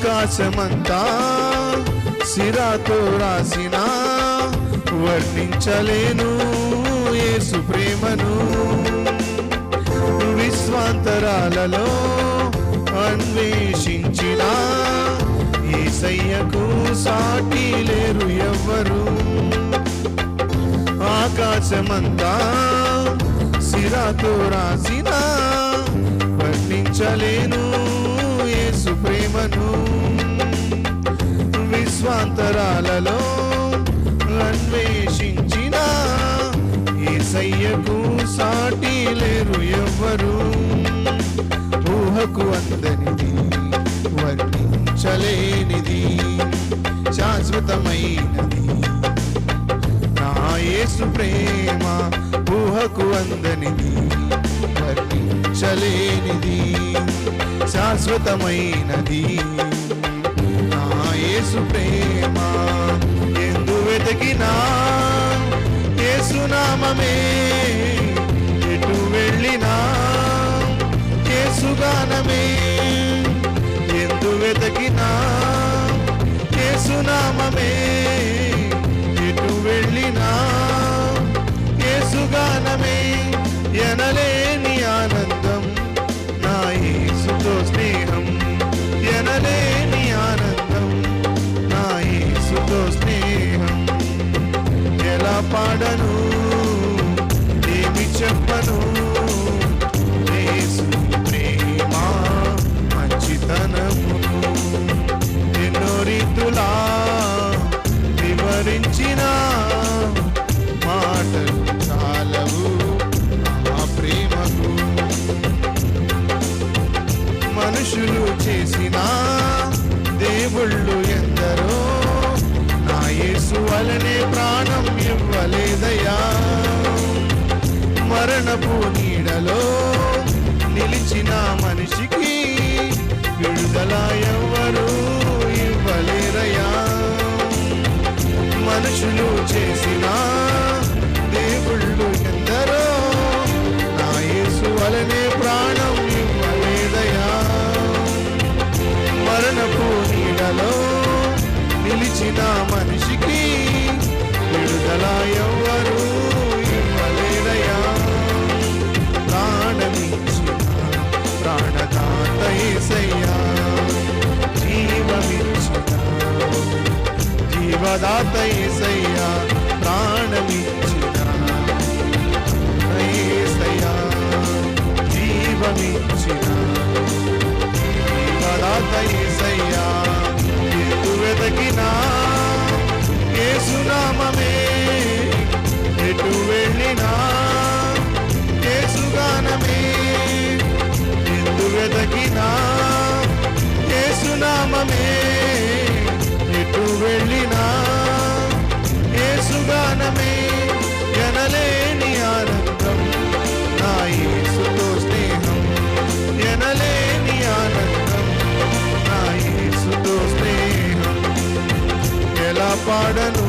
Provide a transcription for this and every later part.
ఆకాశమంతా సిరాతో రాసిన వర్ణించలేను యేసు ప్రేమను. విశ్వాంతరాలలో అన్వేషించిన ఏసయ్యకు సాటి లేరు ఎవ్వరు. ఆకాశమంతా సిరాతో రాసిన వర్ణించలేను యేసు ప్రేమను విశ్వాంతరాలలో అన్వేషించిన ఏసయ్యకు సాటి లేరు ఎవ్వరు. ఊహకు అందనిది వర్ణించలేనిది శాశ్వతమైనది. నా యేసు ప్రేమ ఊహకు అందనిది వర్ణించలేనిది. శాశ్వతమైనది. నా యేసు ప్రేమ ఎందు వెతికినా యేసునామమే ఎటు వెళ్ళినా యేసుగానమే ఎందు వెతికినా యేసునామమే యేసు ప్రాణం ఇవ్వలేదయ్యా. మరణపు నీడలో నిలిచిన మనిషికి విడుదల ఎవ్వ యేసునామమే ఎటు వెళ్ళినా యేసుగానమే ఎందు వెతకినా యేసునామమే ఎటు వెళ్ళినా యేసుగానమే ఎనలేని ఆనందం నా యేసుతో స్నేహం ఎనలేని ఆనందం నా యేసుతో స్నేహం ఎలా పాడను?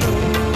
Manu.